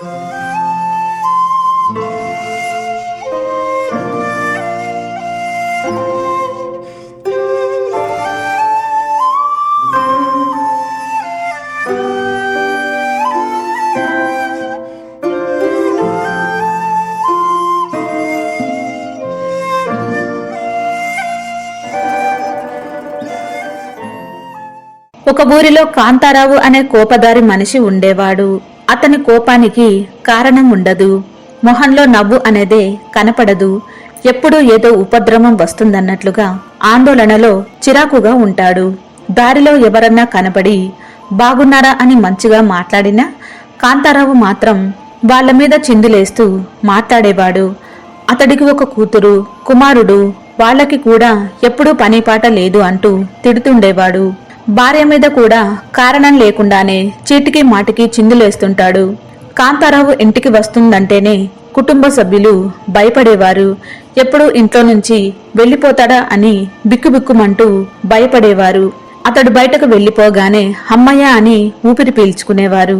ఒక ఊరిలో కాంతారావు అనే కోపదారి మనిషి ఉండేవాడు. అతని కోపానికి కారణం ఉండదు మొహంలో నవ్వు అనేదే కనపడదు. ఎప్పుడూ ఏదో ఉపద్రవం వస్తుందన్నట్లుగా ఆందోళనలో చిరాకుగా ఉంటాడు. దారిలో ఎవరన్నా కనపడి బాగున్నారా అని మంచిగా మాట్లాడినా కాంతారావు మాత్రం వాళ్ళ మీద చిందులేస్తూ మాట్లాడేవాడు. అతడికి ఒక కూతురు కుమారుడు వాళ్ళకి కూడా ఎప్పుడూ పనిపాట లేదు అంటూ తిడుతుండేవాడు. భార్య మీద కూడా కారణం లేకుండానే చీటికి మాటికి చిందులేస్తుంటాడు కాంతారావు ఇంటికి వస్తుందంటేనే కుటుంబ సభ్యులు భయపడేవారు. ఎప్పుడు ఇంట్లో నుంచి వెళ్ళిపోతాడా అని బిక్కుబిక్కుమంటూ భయపడేవారు. అతడు బయటకు వెళ్ళిపోగానే అమ్మయ్య అని ఊపిరి పీల్చుకునేవారు.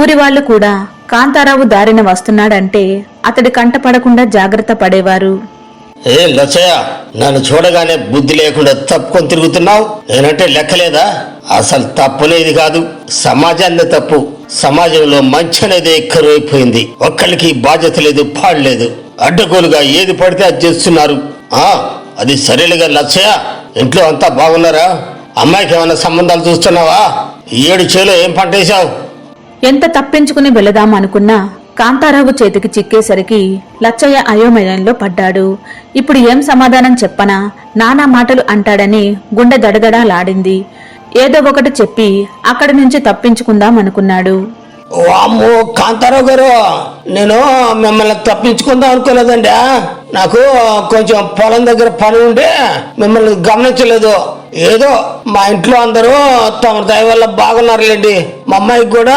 ఊరి వాళ్ళు కూడా కాంతారావు దారిన వస్తున్నాడంటే అతడి కంటపడకుండా జాగ్రత్త పడేవారు. ఏ లచ్చయ్య నన్ను చూడగానే బుద్ధి లేకుండా తప్పుకొని తిరుగుతున్నావు? నేనంటే లెక్కలేదా అసలు తప్పునేది కాదు సమాజాన్ని తప్పు. సమాజంలో మంచి అనేది ఎక్కువైపోయింది. ఒక్కళ్ళకి బాధ్యత లేదు పాడలేదు అడ్డగోలుగా ఏది పడితే అది చేస్తున్నారు. ఆ అది సరేలుగా లచ్చయ్య. ఇంట్లో అంతా బాగున్నారా? అమ్మాయికి ఏమైనా సంబంధాలు చూస్తున్నావా? ఏడు చేలో ఏం పంటేశావు? ఎంత తప్పించుకుని వెళదాం అనుకున్నా కాంతారావు చేతికి చిక్కేసరికి లచ్చయ్య అయోమయంలో పడ్డాడు. ఇప్పుడు ఏం సమాధానం చెప్పనా? నానా మాటలు అంటాడని గుండె దడదడాలాడింది. ఏదో ఒకటి చెప్పి అక్కడి నుంచి తప్పించుకుందాం అనుకున్నాడు వామ్మో కాంతారావు గారు నేను మిమ్మల్ని తప్పించుకుందాం అనుకోలేదండి. నాకు కొంచెం పొలం దగ్గర పని ఉంటే మిమ్మల్ని గమనించలేదు. ఏదో మా ఇంట్లో అందరూ తమ దయ వల్ల బాగున్నారులేండి. మా అమ్మాయికి కూడా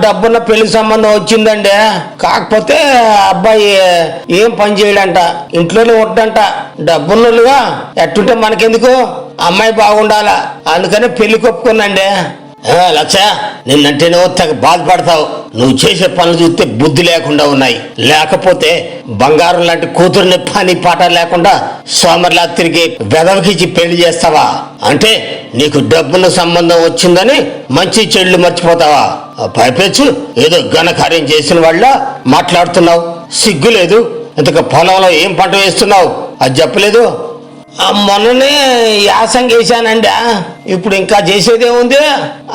డబ్బున్న పెళ్ళి సంబంధం వచ్చిందండి. కాకపోతే అబ్బాయి ఏం పని చేయడంట ఇంట్లోనే ఉంటంట డబ్బున్నోళ్ళుగా ఎట్టుంటే మనకెందుకు? అమ్మాయి బాగుండాలా? అందుకని పెళ్ళి కొప్పుకున్నాండి. ఆ, లక్ష నిన్నంటేనో తెగ బాధపడతావు. నువ్వు చేసే పనులు చూస్తే బుద్ధి లేకుండా ఉన్నాయి. లేకపోతే బంగారం లాంటి కూతుర్ని పని పాట లేకుండా సోమర్లా తిరిగి వెదవకిచ్చి పెళ్ళి చేస్తావా? అంటే నీకు డబ్బున్న సంబంధం వచ్చిందని మంచి చెడులు మర్చిపోతావా? పైపెచ్చు ఏదో ఘనకార్యం చేసిన వాళ్ళ మాట్లాడుతున్నావు. సిగ్గు లేదు. ఇంతకు పొలంలో ఏం పంట వేస్తున్నావు? అది చెప్పలేదు? మొన్ననే యాసం వేసానండి ఇప్పుడు ఇంకా చేసేదే ఉంది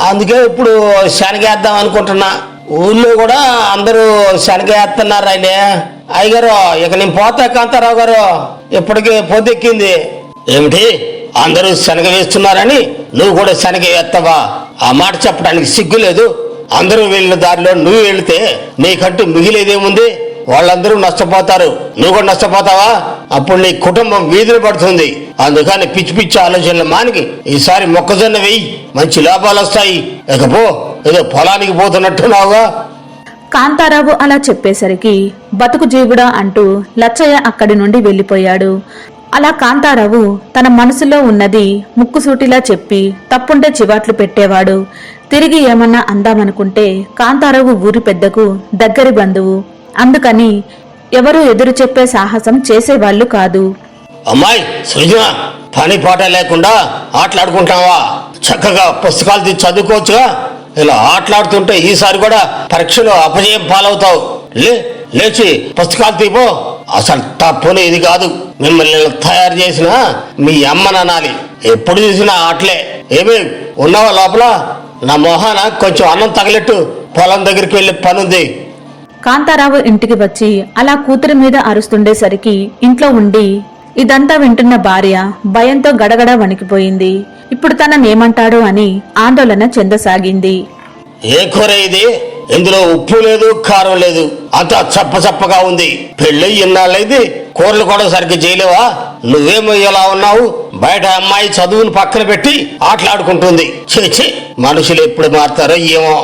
అందుకే ఇప్పుడు శనగేద్దాం అనుకుంటున్నా. ఊళ్ళో కూడా అందరూ శనగేస్తున్నారు ఆయన అయ్యగారు ఇక నేను పోతా కాంతారావు గారు. ఇప్పటికి పొద్దెక్కింది ఏమిటి? అందరూ శనగ వేస్తున్నారని నువ్వు కూడా శనగ వేస్తావా? ఆ మాట చెప్పడానికి సిగ్గు లేదు. అందరూ వెళ్ళిన దారిలో నువ్వు వెళితే నీకంటూ మిగిలేదేముంది? వాళ్ళందరూ నష్టపోతారు. నువ్వు కూడా నష్టపోతావా? అప్పుడు నీ కుటుంబం వీధులు పడుతుంది. అందుకని పిచ్చి పిచ్చి ఆలోచనలు మానికి. ఈసారి మొక్కజొన్న వెయ్యి మంచి లాభాలు వస్తాయి. ఇకపో ఏదో పొలానికి పోతున్నట్టున్నావుగా. కాంతారావు అలా చెప్పేసరికి బతుకు జీవుడా అంటూ లచ్చయ్య అక్కడి నుండి వెళ్ళిపోయాడు. అలా కాంతారావు తన మనసులో ఉన్నది ముక్కుసూటిలా చెప్పి తప్పుంటే చివాట్లు పెట్టేవాడు. తిరిగి ఏమన్నా అందామనుకుంటే కాంతారావు ఊరి పెద్దకు దగ్గరి బంధువు అందుకని ఎవరూ ఎదురు చెప్పే సాహసం చేసేవాళ్ళు కాదు. అమ్మాయి సృజన పని పాట లేకుండా ఆటలాడుకుంటావా చక్కగా పుస్తకాలు తీసి చదువుకోవచ్చుగా? ఇలా ఆటలాడుతుంటే ఈసారి కూడా పరీక్షలో అపజయం పాలవుతావు. లే లేచి పుస్తకాలు తీపో. అసలు తప్పుని ఇది కాదు. మిమ్మల్ని తయారు చేసిన మీ అమ్మని అనాలి ఎప్పుడు చూసినా ఆటలే. ఏమి ఉన్నావా లోపల? నా మొహాన కొంచెం అన్నం తగలెట్టు. పొలం దగ్గరికి వెళ్ళి పనుంది. కాంతారావు ఇంటికి వచ్చి అలా కూతురి మీద అరుస్తుండేసరికి ఇంట్లో ఉండి ఇదంతా వింటున్న భార్య భయంతో గడగడ వణికిపోయింది. ఇప్పుడు తననేమంటాడో అని ఆందోళన చెందసాగింది. ఏ కూర ఇది? ఇందులో ఉప్పు లేదు కారం లేదు. అంతా చప్ప చప్పగా ఉంది. పెళ్ళి ఇన్నాళ్ళైంది. కూరలు కూడా సరిగ్గా చేయలేవా నువ్వేమో ఇలా ఉన్నావు. బయట అమ్మాయి చదువును పక్కన పెట్టి ఆటలాడుకుంటుంది. చేచి మనుషులు ఎప్పుడు మారుతారో ఏమో.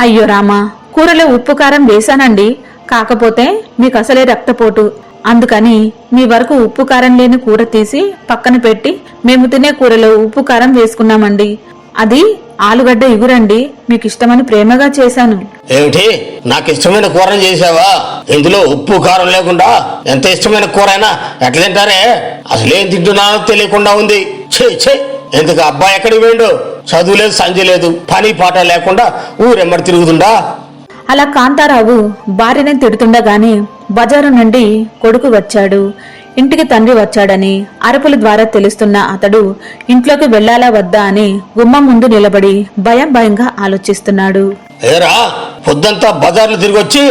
అయ్యో రామా కూరలో ఉప్పు కారం వేశానండి. కాకపోతే మీకు అసలే రక్తపోటు. అందుకని మీ వరకు ఉప్పు కారం లేని కూర తీసి పక్కన పెట్టి మేము తినే కూరలో ఉప్పు కారం వేసుకున్నామండి. అది ఆలుగడ్డ ఇగురండి. మీకు ఇష్టమని ప్రేమగా చేశాను. ఏమిటి? నాకు ఇష్టమైన కూరని చేసావా ఇందులో ఉప్పు కారం లేకుండా ఎంత ఇష్టమైన కూర అయినా ఎట్లా తింటారే? అసలేం తింటున్నానో తెలియకుండా ఉంది. ఛే ఛే! ఎందుకు అబ్బాయి ఎక్కడికి వేయండు చదువు లేదు సంజ లేదు. పని పాట లేకుండా ఊరెమ్మడి తిరుగుతుండా? అలా కాంతారావు భార్యని తిడుతుండగాని బజారు నుండి కొడుకు వచ్చాడు. ఇంటికి తండ్రి వచ్చాడని అరుపుల ద్వారా తెలుస్తున్న అతడు ఇంట్లోకి వెళ్ళాలా వద్దా అని గుమ్మం ముందు నిలబడి భయం భయంగా ఆలోచిస్తున్నాడు. ఏరా పొద్దంతా బజార్లు తిరిగి వచ్చి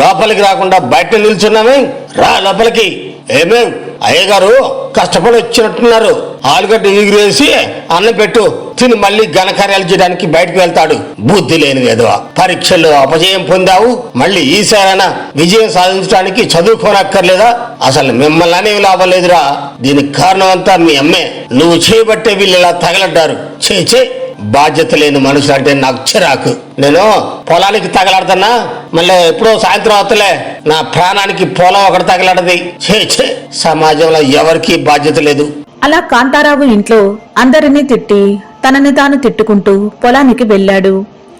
లోపలికి రాకుండా బయట నిల్చున్నామే రా లోపలికి. ఏమేం అయ్యగారు కష్టపడి వచ్చినట్టున్నారు. ఆలుగడ్డ ఎగిరేసి అన్నం పెట్టు. తిని మళ్ళీ ఘనకార్యాలు చేయడానికి బయటకు వెళ్తాడు. బుద్ధి లేని విధవ. పరీక్షల్లో అపజయం పొందావు. మళ్ళీ ఈసారైనా విజయం సాధించడానికి చదువుకోనక్కర్లేదా? అసలు మిమ్మల్ని అనేవి లాభం లేదురా. దీనికి కారణం అంతా మీ అమ్మే. నువ్వు చేయబట్టే వీళ్ళు ఇలా తగలడ్డారు. చే చే బాధ్యత లేని మనుషులు అంటే నాకు చిరాకు. నేను పొలానికి తగలాడుతున్నా మళ్ళీ ఎప్పుడో సాయంత్రం అవుతలే నా ప్రాణానికి పొలం ఒకటి తగలాడది. ఛే ఛే సమాజంలో ఎవరికీ బాధ్యత లేదు. అలా కాంతారావు ఇంట్లో అందరినీ తిట్టి తనని తాను తిట్టుకుంటూ పొలానికి వెళ్ళాడు.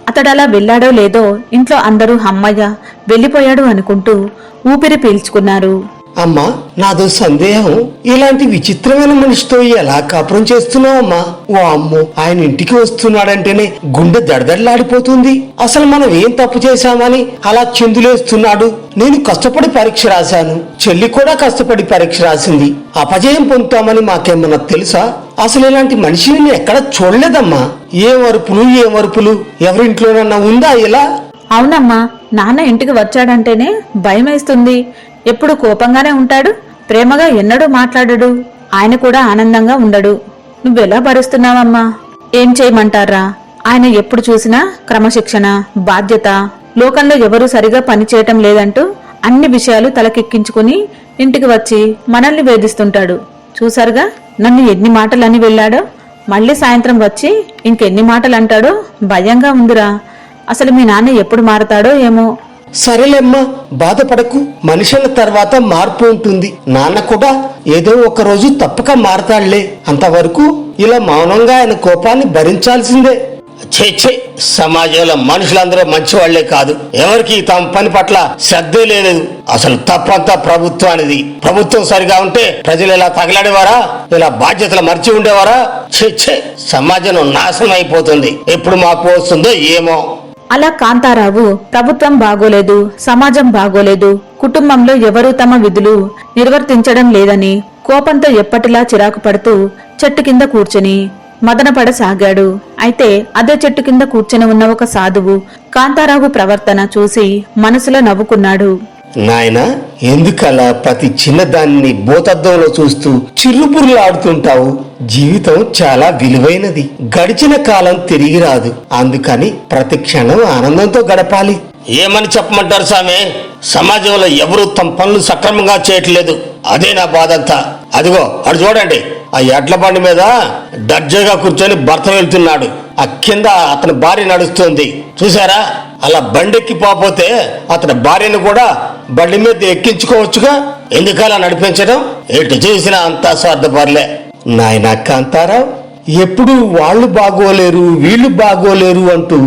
అతడు అలా వెళ్ళాడో లేదో ఇంట్లో అందరూ అమ్మయ్య వెళ్ళిపోయాడు అనుకుంటూ ఊపిరి పీల్చుకున్నారు. అమ్మా నాదో సందేహం. ఇలాంటి విచిత్రమైన మనిషితో ఎలా కాపురం చేస్తున్నావమ్మా ఓ అమ్మో ఆయన ఇంటికి వస్తున్నాడంటేనే గుండె దడదడలాడిపోతుంది. అసలు మనం ఏం తప్పు చేశామని అలా చిందులేస్తున్నాడు. నేను కష్టపడి పరీక్ష రాశాను. చెల్లి కూడా కష్టపడి పరీక్ష రాసింది. అపజయం పొందుతామని మాకేమన్నా తెలుసా? అసలు ఇలాంటి మనిషిని నేను ఎక్కడ చూడలేదమ్మా. ఏ వరుపులు ఏ వరుపులు? ఎవరింట్లోనన్నా ఉందా ఇలా? అవునమ్మా నాన్న ఇంటికి వచ్చాడంటేనే భయమేస్తుంది. ఎప్పుడు కోపంగానే ఉంటాడు ప్రేమగా ఎన్నడూ మాట్లాడడు ఆయన కూడా ఆనందంగా ఉండడు. నువ్వెలా భరిస్తున్నావమ్మా? ఏం చేయమంటారా? ఆయన ఎప్పుడు చూసినా క్రమశిక్షణ బాధ్యత లోకంలో ఎవరూ సరిగా పనిచేయటం లేదంటూ అన్ని విషయాలు తలకెక్కించుకుని ఇంటికి వచ్చి మనల్ని వేధిస్తుంటాడు. చూసారుగా నన్ను ఎన్ని మాటలని వెళ్ళాడో? మళ్ళీ సాయంత్రం వచ్చి ఇంకెన్ని మాటలు అంటాడో భయంగా ఉందిరా. అసలు మీ నాన్న ఎప్పుడు మారతాడో ఏమో? సరేలేమ్మా బాధపడకు. మనుషుల తర్వాత మార్పు ఉంటుంది. నాన్న కూడా ఏదో ఒక రోజు తప్పక మారతాడులే. అంతవరకు ఇలా మౌనంగా ఆయన కోపాన్ని భరించాల్సిందే. చే చే సమాజంలో మనుషులందరూ మంచివాళ్ళే కాదు. ఎవరికి తమ పని పట్ల శ్రద్ధే లేదు అసలు తప్పంతా ప్రభుత్వానిది. ప్రభుత్వం సరిగా ఉంటే ప్రజలు ఇలా తగలాడేవారా? ఇలా బాధ్యతలు మర్చి ఉండేవారా? చే చే సమాజం నాశనం అయిపోతుంది. ఎప్పుడు మాకు వస్తుందో ఏమో. అలా కాంతారావు ప్రభుత్వం బాగోలేదు సమాజం బాగోలేదు కుటుంబంలో ఎవరూ తమ విధులు నిర్వర్తించడం లేదని కోపంతో ఎప్పటిలా చిరాకు పడుతూ చెట్టు కింద కూర్చుని మదనపడసాగాడు అయితే అదే చెట్టు కింద కూర్చుని ఉన్న ఒక సాధువు కాంతారావు ప్రవర్తన చూసి మనసులో నవ్వుకున్నాడు. నాయన ఎందుకలా ప్రతి చిన్నదాన్ని భూతద్దంలో చూస్తూ చిరుపురులాడుతుంటావు? జీవితం చాలా విలువైనది. గడిచిన కాలం తిరిగి రాదు. అందుకని ప్రతి క్షణం ఆనందంతో గడపాలి. ఏమని చెప్పమంటారు సామె? సమాజంలో ఎవరు తమ పనులు సక్రమంగా చేయట్లేదు. అదే నా బాధంతా. అదిగో అటు చూడండి. ఆ ఎడ్ల బండి మీద దర్జాగా కూర్చొని భర్త వెళ్తున్నాడు. ఆ కింద అతని భార్య నడుస్తుంది. చూసారా అలా బండెక్కి పోతే అతని భార్యను కూడా బండి మీద ఎక్కించుకోవచ్చుగా? ఎందుకలా నడిపించడం? ఎటు చూసినా అంతా స్వార్థపరలే. నాయన కాంతారావు ఎప్పుడు వాళ్ళు బాగోలేరు వీళ్ళు బాగోలేరు అంటూ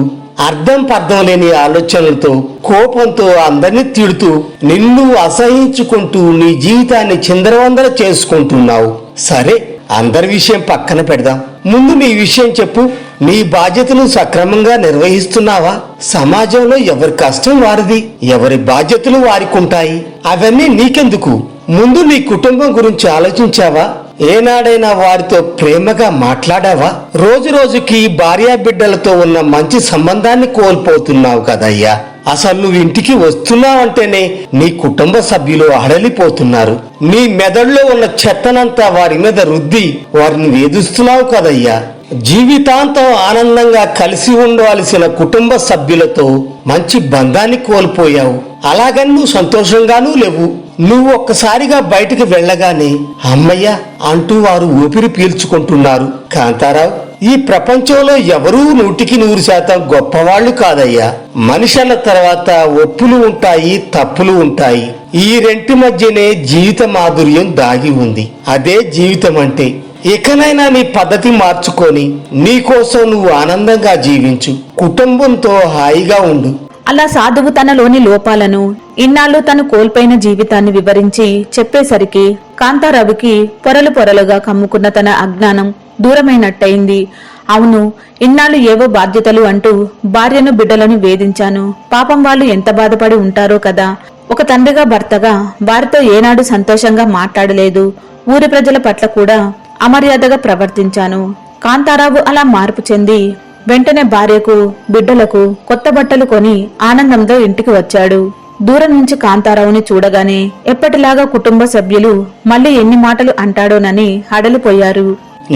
అర్థం పర్థం లేని ఆలోచనలతో కోపంతో అందరినీ తిడుతూ నిన్ను అసహించుకుంటూ నీ జీవితాన్ని చిందరవందర చేసుకుంటున్నావు. సరే అందరి విషయం పక్కన పెడదాం. ముందు నీ విషయం చెప్పు. నీ బాధ్యతలు సక్రమంగా నిర్వహిస్తున్నావా? సమాజంలో ఎవరి కష్టం వారిది? ఎవరి బాధ్యతలు వారికి ఉంటాయి అవన్నీ నీకెందుకు? ముందు నీ కుటుంబం గురించి ఆలోచించావా? ఏనాడైనా వారితో ప్రేమగా మాట్లాడావా? రోజు రోజుకి భార్యా బిడ్డలతో ఉన్న మంచి సంబంధాన్ని కోల్పోతున్నావు కదయ్యా. అసలు నువ్వు ఇంటికి వస్తున్నావంటేనే నీ కుటుంబ సభ్యులు అడలిపోతున్నారు. నీ మెదడులో ఉన్న చెత్తనంతా వారి మీద రుద్ది వారిని వేధిస్తున్నావు కదయ్యా. జీవితాంతం ఆనందంగా కలిసి ఉండవలసిన కుటుంబ సభ్యులతో మంచి బంధాన్ని కోల్పోయావు. అలాగని నువ్వు సంతోషంగానూ లేవు. నువ్వు ఒక్కసారిగా బయటికి వెళ్ళగానే అమ్మయ్య అంటూ వారు ఊపిరి పీల్చుకుంటున్నారు. కాంతారావు ఈ ప్రపంచంలో ఎవరూ నూటికి నూరు శాతం గొప్పవాళ్ళు కాదయ్యా. మనుషుల తర్వాత ఒప్పులు ఉంటాయి తప్పులు ఉంటాయి. ఈ రెంటి మధ్యనే జీవిత మాధుర్యం దాగి ఉంది. అదే జీవితం అంటే ఇకనైనా నీ పద్ధతి మార్చుకొని నీకోసం నువ్వు ఆనందంగా జీవించు. కుటుంబంతో హాయిగా ఉండు. అలా సాధువు తనలోని లోపాలను ఇన్నాళ్ళు తను కోల్పోయిన జీవితాన్ని వివరించి చెప్పేసరికి కాంతారావుకి పొరలు పొరలుగా కమ్ముకున్న తన అజ్ఞానం దూరమైనట్టయింది. అవును ఇన్నాళ్ళు ఏవో బాధ్యతలు అంటూ భార్యను బిడ్డలను వేధించాను. పాపం వాళ్ళు ఎంత బాధపడి ఉంటారో కదా. ఒక తండ్రిగా భర్తగా వారితో ఏనాడు సంతోషంగా మాట్లాడలేదు. ఊరి ప్రజల పట్ల కూడా అమర్యాదగా ప్రవర్తించాను. కాంతారావు అలా మార్పు చెంది వెంటనే భార్యకు బిడ్డలకు కొత్త బట్టలు కొని ఆనందంతో ఇంటికి వచ్చాడు. దూరం నుంచి కాంతారావుని చూడగానే ఎప్పటిలాగా కుటుంబ సభ్యులు మళ్ళీ ఎన్ని మాటలు అంటాడోనని హడలిపోయారు.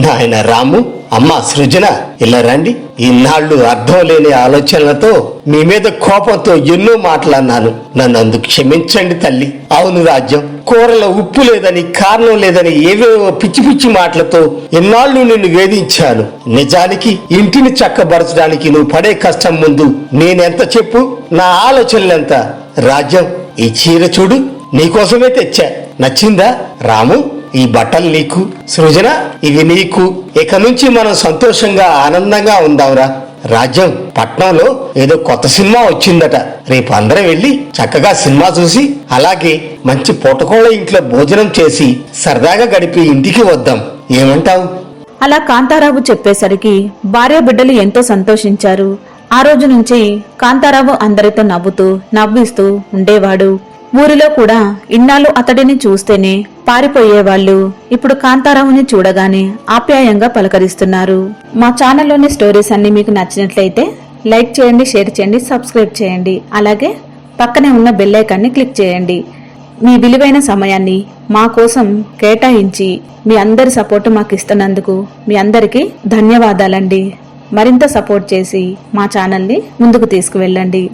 నాయన రాము అమ్మ సృజన ఇలా రండి. ఇన్నాళ్ళు అర్థం లేని ఆలోచనలతో మీ మీద కోపంతో ఎన్నో మాట్లాడినాను నన్ను అందుకు క్షమించండి తల్లి. అవును రాజ్యం. కూరలో ఉప్పు లేదని కారణం లేదని ఏవేవో పిచ్చి పిచ్చి మాటలతో ఎన్నాళ్ళు నిన్ను వేధించాను. నిజానికి ఇంటిని చక్కబరచడానికి నువ్వు పడే కష్టం ముందు నేనెంత చెప్పు? నా ఆలోచనలెంత? రాజ్యం ఈ చీర చూడు నీకోసమే తెచ్చా. నచ్చిందా? రాము ఈ బట్టలు నీకు. సృజన ఇవి నీకు. ఇక నుంచి మనం సంతోషంగా ఆనందంగా ఉందాంరా. రాజ్యం పట్నంలో ఏదో కొత్త సినిమా వచ్చిందట. రేపు అందరం వెళ్ళి చక్కగా సినిమా చూసి అలాగే మంచి పొటకోళ్ళ ఇంట్లో భోజనం చేసి సరదాగా గడిపి ఇంటికి వద్దాం. ఏమంటావు? అలా కాంతారావు చెప్పేసరికి భార్య బిడ్డలు ఎంతో సంతోషించారు. ఆ రోజు నుంచి కాంతారావు అందరితో నవ్వుతూ నవ్విస్తూ ఉండేవాడు. ఊరిలో కూడా ఇన్నాళ్ళు అతడిని చూస్తేనే పారిపోయేవాళ్ళు ఇప్పుడు కాంతారావుని చూడగానే ఆప్యాయంగా పలకరిస్తున్నారు. మా ఛానల్లోని స్టోరీస్ అన్ని మీకు నచ్చినట్లయితే లైక్ చేయండి షేర్ చేయండి సబ్స్క్రైబ్ చేయండి. అలాగే పక్కనే ఉన్న బెల్లైకాన్ని క్లిక్ చేయండి. మీ విలువైన సమయాన్ని మా కోసం కేటాయించి మీ అందరి సపోర్టు మాకు ఇస్తున్నందుకు మీ అందరికీ ధన్యవాదాలండి. మరింత సపోర్ట్ చేసి మా ఛానల్ని ముందుకు తీసుకువెళ్ళండి.